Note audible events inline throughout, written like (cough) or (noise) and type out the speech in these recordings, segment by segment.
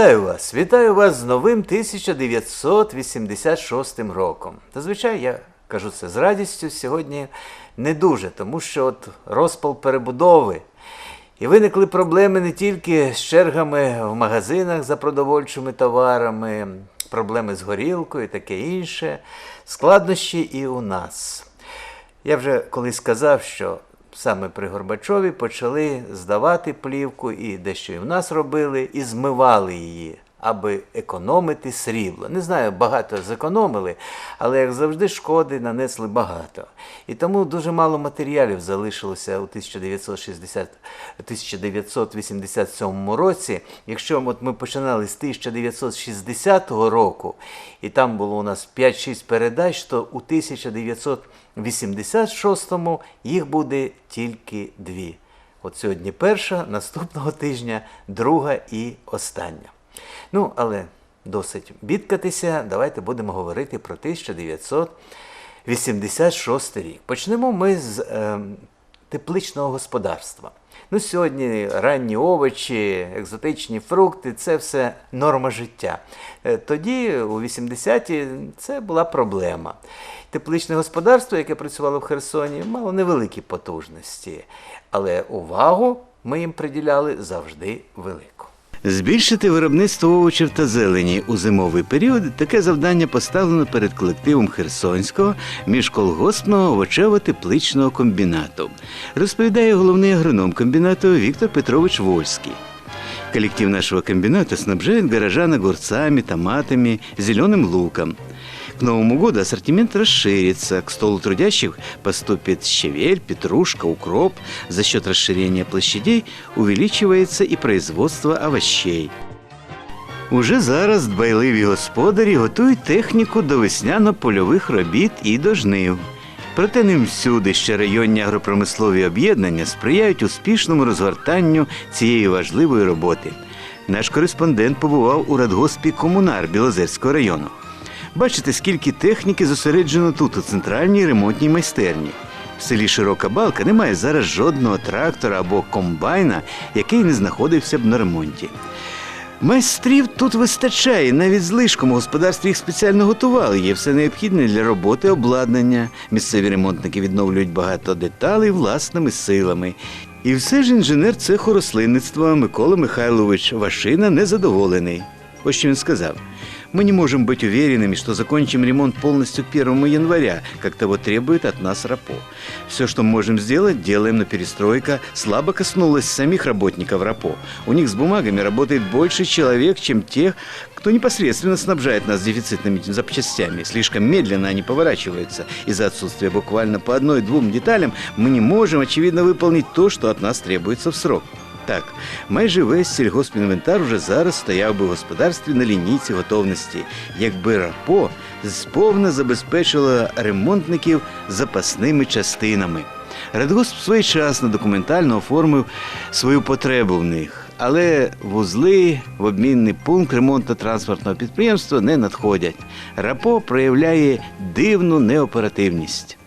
Вітаю вас! Вітаю вас з новим 1986 роком. Зазвичай я кажу це з радістю сьогодні не дуже, тому що от розпал перебудови. І виникли проблеми не тільки з чергами в магазинах за продовольчими товарами, проблеми з горілкою і таке інше, складнощі і у нас. Я вже колись сказав, що саме при Горбачові почали здавати плівку, і дещо і в нас робили, і змивали її, аби економити срібло. Не знаю, багато зекономили, але як завжди, шкоди нанесли багато. І тому дуже мало матеріалів залишилося у 1960, 1987 році. Якщо от ми починали з 1960 року, і там було у нас 5-6 передач, то у 1986-му їх буде тільки дві. От сьогодні перша, наступного тижня друга і остання. Ну, але досить бідкатися, давайте будемо говорити про 1986 рік. Почнемо ми з е, тепличного господарства. Ну, сьогодні ранні овочі, екзотичні фрукти це все норма життя. Е, Тоді, у 80-ті, це була проблема. Тепличне господарство, яке працювало в Херсоні, мало невеликі потужності, але увагу ми їм приділяли завжди велику. Збільшити виробництво овочів та зелені у зимовий період таке завдання поставлено перед колективом Херсонського міжколгоспного овочево-тепличного комбінату, розповідає головний агроном комбінату Віктор Петрович Вольський. Коллектив нашего комбината снабжает горожан огурцами, томатами, зеленым луком. К Новому году ассортимент расширится. К столу трудящих поступит щавель, петрушка, укроп. За счет расширения площадей увеличивается и производство овощей. Уже зараз дбайливі господарі готують техніку до весняно-польових робіт і до жнив. Проте не всюди ще районні агропромислові об'єднання сприяють успішному розгортанню цієї важливої роботи. Наш кореспондент побував у радгоспі Комунар Білозерського району. Бачите, скільки техніки зосереджено тут, у центральній ремонтній майстерні. В селі Широка Балка немає зараз жодного трактора або комбайна, який не знаходився б на ремонті. Майстрів тут вистачає, навіть злишком у господарстві їх спеціально готували. Є все необхідне для роботи обладнання. Місцеві ремонтники відновлюють багато деталей власними силами. І все ж інженер цеху рослинництва Микола Михайлович Вашина незадоволений. Ось що він сказав. Мы не можем быть уверенными, что закончим ремонт полностью к 1 января, как того требует от нас РАПО. Все, что мы можем сделать, делаем, но перестройка слабо коснулась самих работников РАПО. У них с бумагами работает больше человек, чем тех, кто непосредственно снабжает нас дефицитными запчастями. Слишком медленно они поворачиваются. Из-за отсутствия буквально по одной-двум деталям мы не можем, очевидно, выполнить то, что от нас требуется в срок. Так, майже весь сільгоспінвентар уже зараз стояв би в господарстві на лінійці готовності, якби РАПО сповна забезпечило ремонтників запасними частинами. Радгосп своєчасно документально оформив свою потребу в них, але вузли в обмінний пункт ремонтно-транспортного підприємства не надходять. РАПО проявляє дивну неоперативність.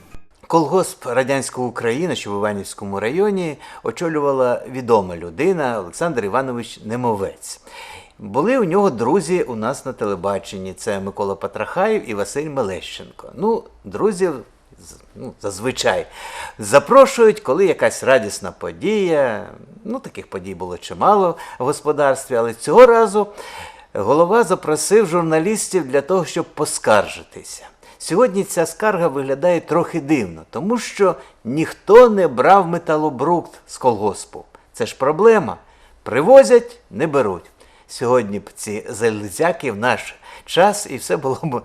Колгосп радянської України, що в Іванівському районі, очолювала відома людина Олександр Іванович Немовець. Були у нього друзі у нас на телебаченні. Це Микола Патрахаєв і Василь Мелещенко. Ну, друзів ну, зазвичай запрошують, коли якась радісна подія. Ну, таких подій було чимало в господарстві, але цього разу голова запросив журналістів для того, щоб поскаржитися. Сьогодні ця скарга виглядає трохи дивно, тому що ніхто не брав металобрухт з колгоспу. Це ж проблема. Привозять, не беруть. Сьогодні б ці залізяки в наш час і все було б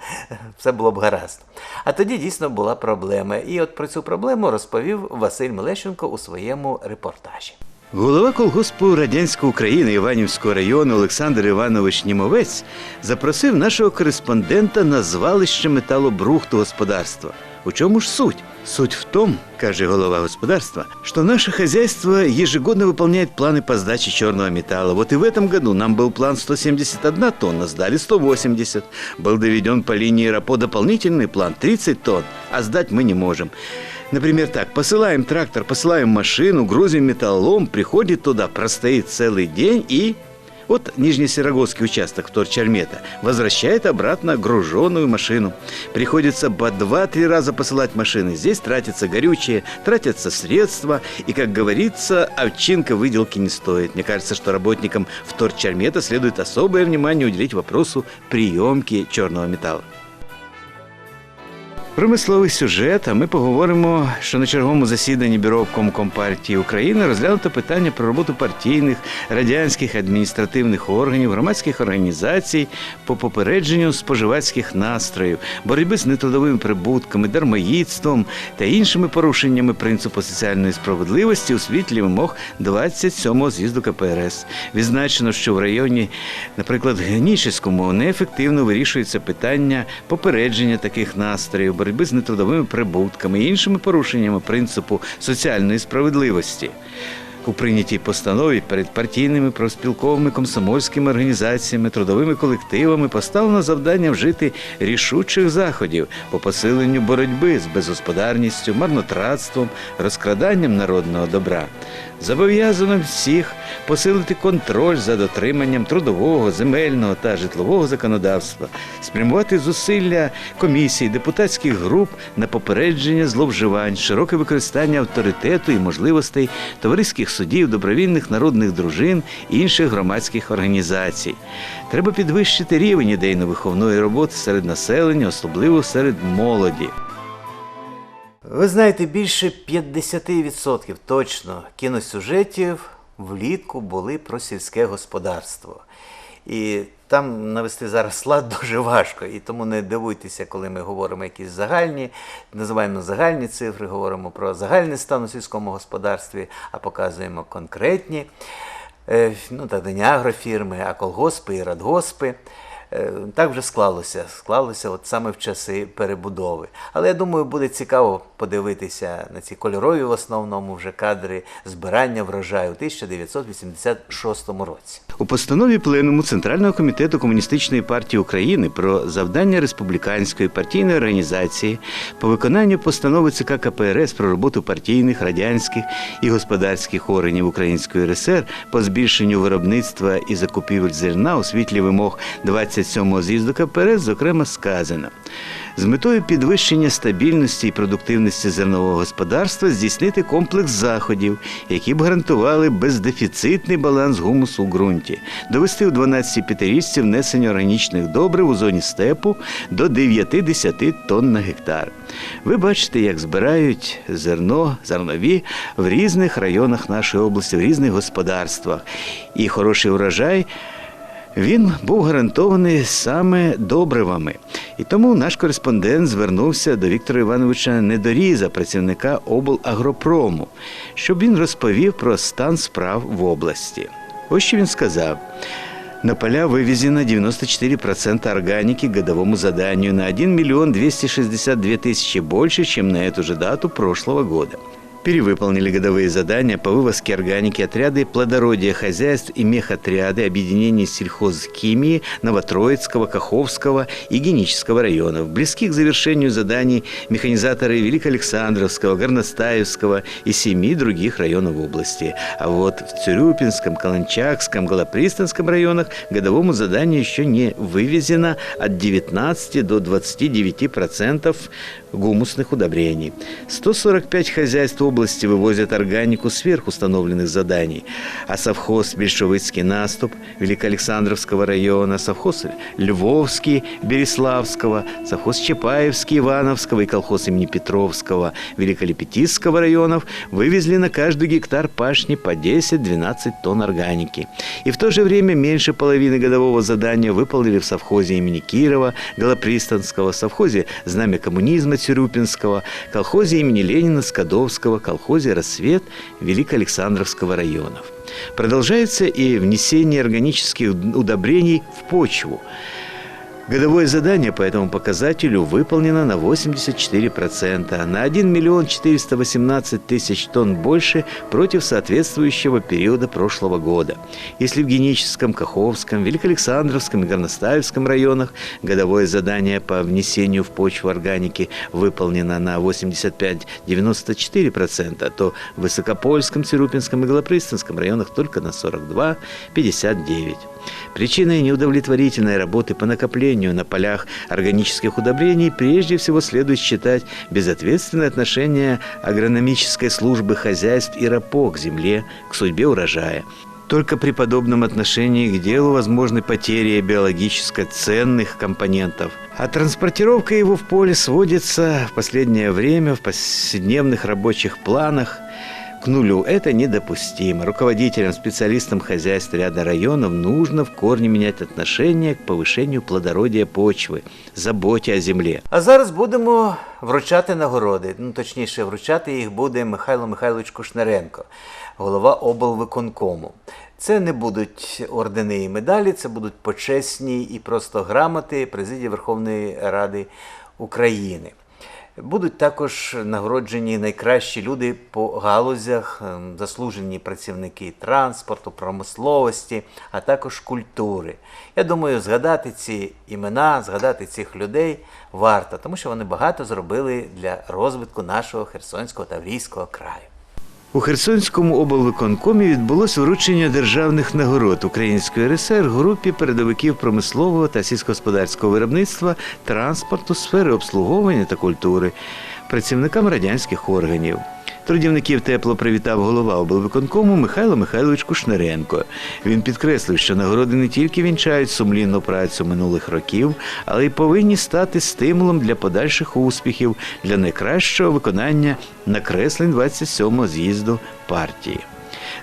все було б гаразд. А тоді дійсно була проблема. І от про цю проблему розповів Василь Мелещенко у своєму репортажі. Голова колгоспу Радянської України Іванівського району Олександр Іванович Німовець запросив нашого кореспондента на звалище металобрухту господарства. У чому ж суть? Суть в том, каже голова господарства, что наше хозяйство ежегодно выполняет планы по сдаче черного металла. Вот и в этом году нам был план 171 тонна, сдали 180. Был доведен по линии РАПО дополнительный план 30 тонн, а сдать мы не можем. Например, так, посылаем трактор, посылаем машину, грузим металлолом, приходит туда, простоит целый день и Вот Нижнесерогодский участок вторчальмета возвращает обратно груженную машину. Приходится по два-три раза посылать машины. Здесь тратится горючее, тратятся средства. И, как говорится, овчинка выделки не стоит. Мне кажется, что работникам вторчальмета следует особое внимание уделить вопросу приемки черного металла. Промисловий сюжет. А ми поговоримо, що на черговому засіданні бюро обкомком партії України розглянуто питання про роботу партійних, радянських адміністративних органів, громадських організацій по попередженню споживацьких настроїв, боротьби з нетрудовими прибутками, дармоїдством та іншими порушеннями принципу соціальної справедливості у світлі вимог 27-го з'їзду КПРС. Відзначено, що в районі, наприклад, Генічеському неефективно вирішується питання попередження таких настроїв, боротьби з нетрудовими прибутками і іншими порушеннями принципу соціальної справедливості. У прийнятій постанові перед партійними профспілковими комсомольськими організаціями, трудовими колективами поставлено завдання вжити рішучих заходів по посиленню боротьби з безгосподарністю, марнотратством, розкраданням народного добра. Зобов'язано всіх посилити контроль за дотриманням трудового, земельного та житлового законодавства, спрямувати зусилля комісій, депутатських груп на попередження зловживань, широке використання авторитету і можливостей товариських судів, добровільних народних дружин і інших громадських організацій. Треба підвищити рівень ідейно-виховної роботи серед населення, особливо серед молоді. Ви знаєте, більше 50% точно кіносюжетів влітку були про сільське господарство. І там навести зараз лад (laughs) дуже важко. І тому не дивуйтеся, коли ми говоримо якісь загальні, називаємо загальні цифри, говоримо про загальний стан у сільському господарстві, а показуємо конкретні. Е, Ну, не агрофірми, а колгоспи і радгоспи. Е, Так вже склалося. Склалося от саме в часи перебудови. Але я думаю, буде цікаво подивитися на ці кольорові в основному вже кадри збирання врожаю у 1986 році. У постанові Пленуму Центрального комітету Комуністичної партії України про завдання республіканської партійної організації по виконанню постанови ЦК КПРС про роботу партійних, радянських і господарських органів Української РСР по збільшенню виробництва і закупівель зерна у світлі вимог 27-го з'їзду КПРС, зокрема сказано. З метою підвищення стабільності і продуктивності зернового господарства здійснити комплекс заходів, які б гарантували бездефіцитний баланс гумусу у ґрунті, довести у 12 п'ятирічці внесення органічних добрив у зоні степу до 9-10 тонн на гектар. Ви бачите, як збирають зерно, зернові в різних районах нашої області, в різних господарствах. І хороший врожай він був гарантований саме добривами. І тому наш кореспондент звернувся до Віктора Івановича Недоріза, працівника облагропрому, щоб він розповів про стан справ в області. Ось що він сказав. На поля вывезено 94% органики к годовому заданию на 1 миллион 262 тысячи больше, чем на эту же дату прошлого года. Перевыполнили годовые задания по вывозке органики отряды плодородия хозяйств и мехотряды объединений сельхозхимии Новотроицкого, Каховского и Генического районов. Близки к завершению заданий механизаторы Великоалександровского, Горностаевского и семи других районов области. А вот в Цюрюпинском, Каланчакском, Голопристанском районах годовому заданию еще не вывезено от 19 до 29 процентов гумусных удобрений. 145 хозяйств области вывозят органику сверх установленных заданий, а совхоз «Большевицкий наступ» Великоалександровского района, совхоз «Львовский» Береславского, совхоз «Чапаевский» Ивановского и колхоз имени Петровского Великолепетицкого районов вывезли на каждый гектар пашни по 10-12 тонн органики. И в то же время меньше половины годового задания выполнили в совхозе имени Кирова, Голопристанского, совхозе «Знамя коммунизма» Цюрюпинского, колхозе имени Ленина Скадовского, колхозе «Рассвет» Великоалександровского районов. Продолжается и внесение органических удобрений в почву. Годовое задание по этому показателю выполнено на 84%, на 1 миллион 418 тысяч тонн больше против соответствующего периода прошлого года. Если в Геническом, Каховском, Великоалександровском и Горностаевском районах годовое задание по внесению в почву органики выполнено на 85-94%, то в Высокопольском, Цирупинском и Голопристанском районах только на 42-59%. Причиной неудовлетворительной работы по накоплению на полях органических удобрений прежде всего следует считать безответственное отношение агрономической службы хозяйств и РАПО к земле, к судьбе урожая. Только при подобном отношении к делу возможны потери биологически ценных компонентов. А транспортировка его в поле сводится в последнее время в повседневных рабочих планах к нулю. Это недопустимо. Руководителям, специалистам хозяйств ряда районов нужно в корне менять отношение к повышению плодородия почвы, заботе о земле. А зараз будемо вручати нагороди. Ну, точніше, вручати їх буде Михайло Михайлович Кушнаренко, голова облвиконкому. Це не будуть ордени і медалі, це будуть почесні і просто грамоти президії Верховної Ради України. Будуть також нагороджені найкращі люди по галузях, ем, заслужені працівники транспорту, промисловості, а також культури. Я думаю, згадати ці імена, згадати цих людей варто, тому що вони багато зробили для розвитку нашого Херсонського Таврійського краю. У Херсонському облвиконкомі відбулось вручення державних нагород Української РСР групі передовиків промислового та сільськогосподарського виробництва, транспорту, сфери обслуговування та культури, працівникам радянських органів. Трудівників тепло привітав голова облвиконкому Михайло Михайлович Кушнеренко. Він підкреслив, що нагороди не тільки вінчають сумлінну працю минулих років, але й повинні стати стимулом для подальших успіхів для найкращого виконання накреслень 27-го з'їзду партії.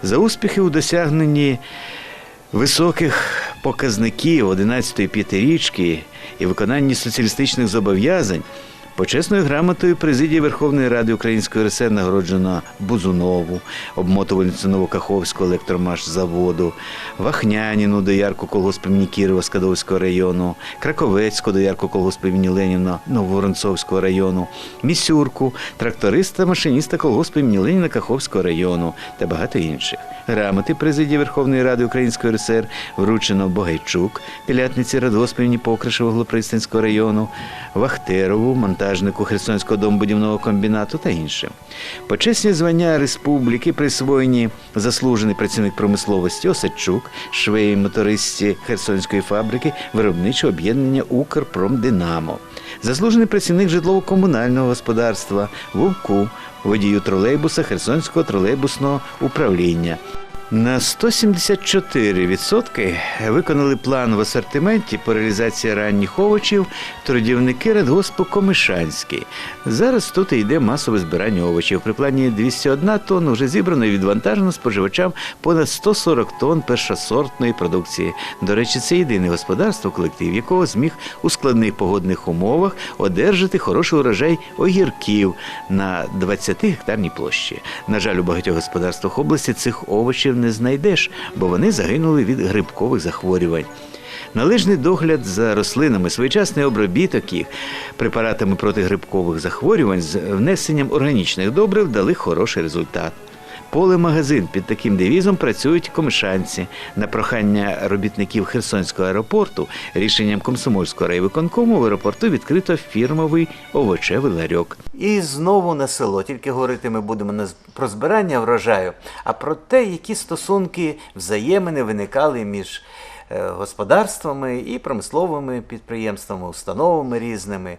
За успіхи у досягненні високих показників 11-ї п'ятирічки і виконанні соціалістичних зобов'язань Почесною грамотою президії Верховної Ради Української РСР нагороджено Бузунову, обмотувальницю Новокаховського електромашзаводу, Вахняніну доярку колгоспу імені Кірова Скадовського району, Краковецьку доярку колгоспу імені Леніна Нововоронцовського району, Місюрку, тракториста, машиніста колгоспу імені Леніна Каховського району та багато інших. Грамоти президії Верховної Ради Української РСР вручено Богайчук, телятниці радгоспу імені Покришева Глопристанського району, Вахтерову, монтажнику Херсонського домбудівного комбінату та іншим. Почесні звання республіки присвоєні заслужений працівник промисловості Осадчук, швеї мотористі Херсонської фабрики, виробничого об'єднання Укрпромдинамо, заслужений працівник житлово-комунального господарства Вовку, водію тролейбуса Херсонського тролейбусного управління. На 174% виконали план в асортименті по реалізації ранніх овочів трудівники радгоспу Комишанський. Зараз тут йде масове збирання овочів. При плані 201 тонн вже зібрано і відвантажено споживачам понад 140 тонн першосортної продукції. До речі, це єдине господарство, колектив якого зміг у складних погодних умовах одержати хороший урожай огірків на 20 гектарній площі. На жаль, у багатьох господарствах області цих овочів не знайдеш, бо вони загинули від грибкових захворювань. Належний догляд за рослинами, своєчасний обробіток їх препаратами проти грибкових захворювань з внесенням органічних добрив дали хороший результат. Поле-магазин під таким девізом працюють комишанці. На прохання робітників Херсонського аеропорту рішенням комсомольського райвиконкому в аеропорту відкрито фірмовий овочевий ларьок. І знову на село. Тільки говорити ми будемо не про збирання врожаю, а про те, які стосунки взаємини виникали між е, господарствами і промисловими підприємствами, установами різними.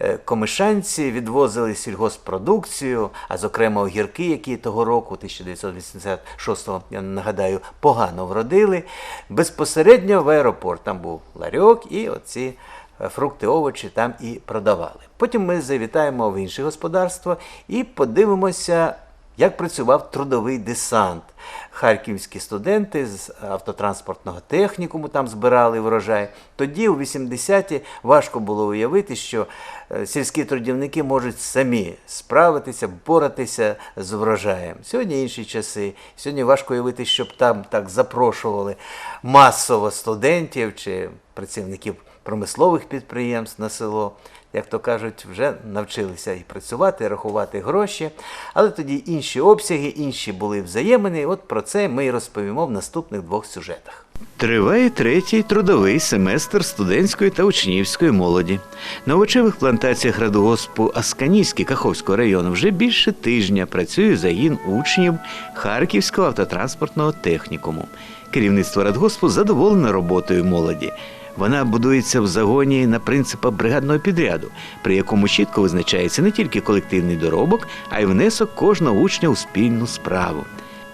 Е, Комишанці відвозили сільгоспродукцію, а зокрема огірки, які того року, 1986-го, я нагадаю, погано вродили, безпосередньо в аеропорт. Там був ларьок і оці е, фрукти, овочі там і продавали. Потім ми завітаємо в інше господарство і подивимося, як працював трудовий десант. Харківські студенти з автотранспортного технікуму там збирали врожай. Тоді, у 80-ті, важко було уявити, що е, сільські трудівники можуть самі справитися, боратися з врожаєм. Сьогодні інші часи. Сьогодні важко уявити, щоб там так запрошували масово студентів чи працівників промислових підприємств на село. Як то кажуть, вже навчилися і працювати, і рахувати гроші. Але тоді інші обсяги, інші були взаємини. От про це ми і розповімо в наступних двох сюжетах. Триває третій трудовий семестр студентської та учнівської молоді. На овочевих плантаціях радгоспу Асканійський Каховського району вже більше тижня працює загін учнів Харківського автотранспортного технікуму. Керівництво радгоспу задоволене роботою молоді. Вона будується в загоні на принципах бригадного підряду, при якому чітко визначається не тільки колективний доробок, а й внесок кожного учня у спільну справу.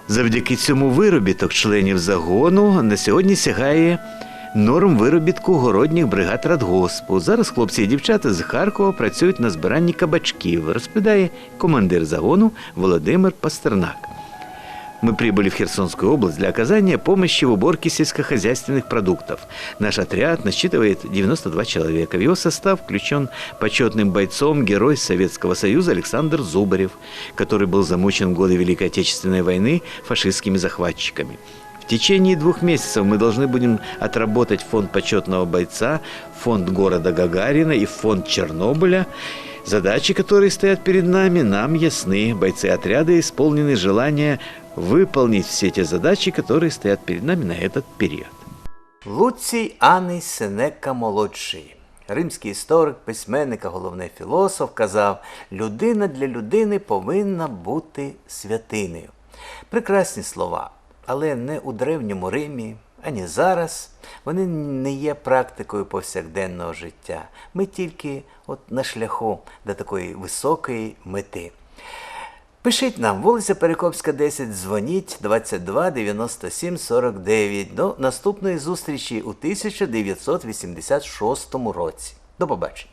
Завдяки цьому виробіток членів загону на сьогодні сягає норм виробітку городніх бригад радгоспу. Зараз хлопці і дівчата з Харкова працюють на збиранні кабачків, розповідає командир загону Володимир Пастернак. Мы прибыли в Херсонскую область для оказания помощи в уборке сельскохозяйственных продуктов. Наш отряд насчитывает 92 человека. В его состав включен почетным бойцом герой Советского Союза Александр Зубарев, который был замучен в годы Великой Отечественной войны фашистскими захватчиками. В течение двух месяцев мы должны будем отработать фонд почетного бойца, фонд города Гагарина и фонд Чернобыля. Задачи, которые стоят перед нами, нам ясны. Бойцы отряда исполнены желания выполнить все те задачи, которые стоят перед нами на этот период. Луцій Аний Сенека молодший. Римський історик, письменник, а головний філософ казав, людина для людини повинна бути святинею. Прекрасні слова, але не у древньому Римі, ані зараз. Вони не є практикою повсякденного життя. Ми тільки от на шляху до такої високої мети. Пишіть нам, вулиця Перекопська, 10, дзвоніть 22 97 49. До наступної зустрічі у 1986 році. До побачення.